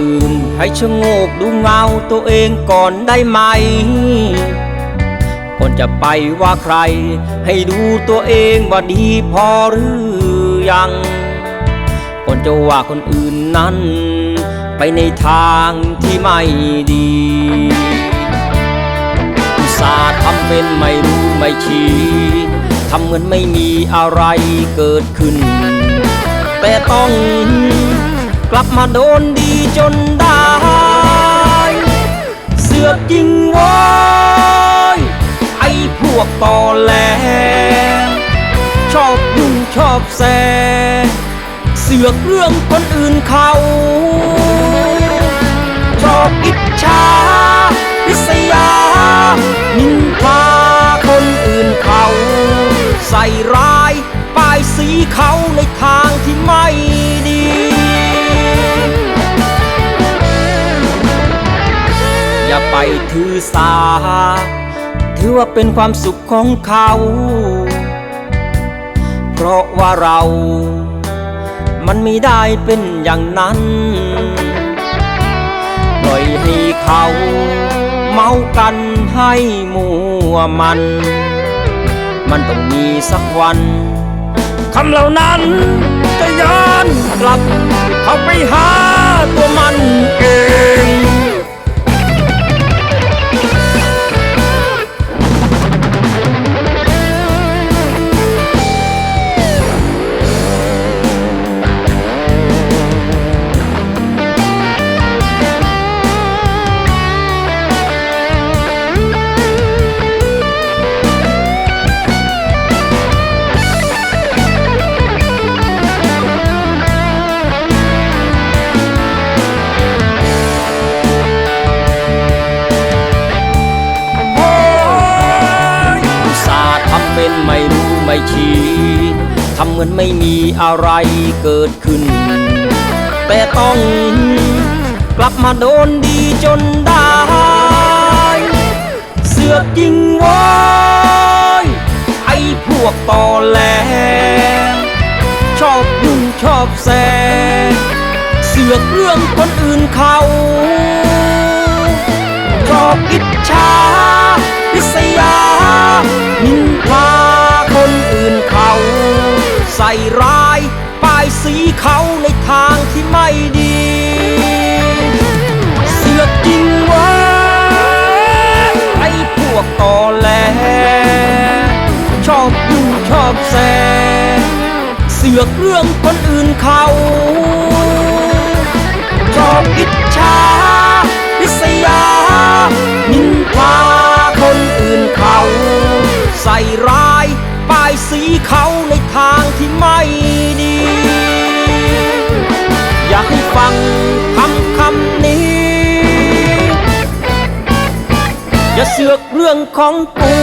อื่น ให้ชะโงกดูเงาตัวเองก่อนได้ไหมก่อนจะไปว่าใคร ให้ดูตัวเองว่าดีพอหรือยังก่อนจะว่าคนอื่นนั้น ไปในทางที่ไม่ดีอุตส่าห์ทำเป็นไม่รู้ไม่ชี้ทำเหมือนไม่มีอะไรเกิดขึ้น แต่ต้อง กลับมาโดนดีจนได้ เสือกจริงโว้ยไอ้พวกตอแหลชอบยุ่งชอบแซเสือกเรื่องคนอื่นเขาชอบอิจฉาริษยา นินทาคนอื่นเขา ใส่ร้ายป้ายสีเขาในทาง อย่าไปถือสา ถือว่าเป็นความสุขของเขา เพราะว่าเรา มันไม่ได้เป็นอย่างนั้น ปล่อยให้เขา เมากันให้มัวมัน มันต้องมีสักวันคำเหล่านั้นจะย้อนกลับ เข้าไปหาตัวมัน ชีทำเหมือนไม่มีอะไรเกิดขึ้น แต่ต้องกลับมาโดนดีจนได้ เสือกจริงว้ยไอ้พวกตอแหลชอบยุ่งชอบแซเสือกเรื่องคนอื่นเขา อบแซเสือกเรื่องคนอื่นเขาชอบอิจฉาริษยา นินทาคนอื่นเขา ใส่ร้ายป้ายสีเขาในทางที่ไม่ดี อยากให้ฟังคำคำนี้ อย่าเสือกเรื่องของกู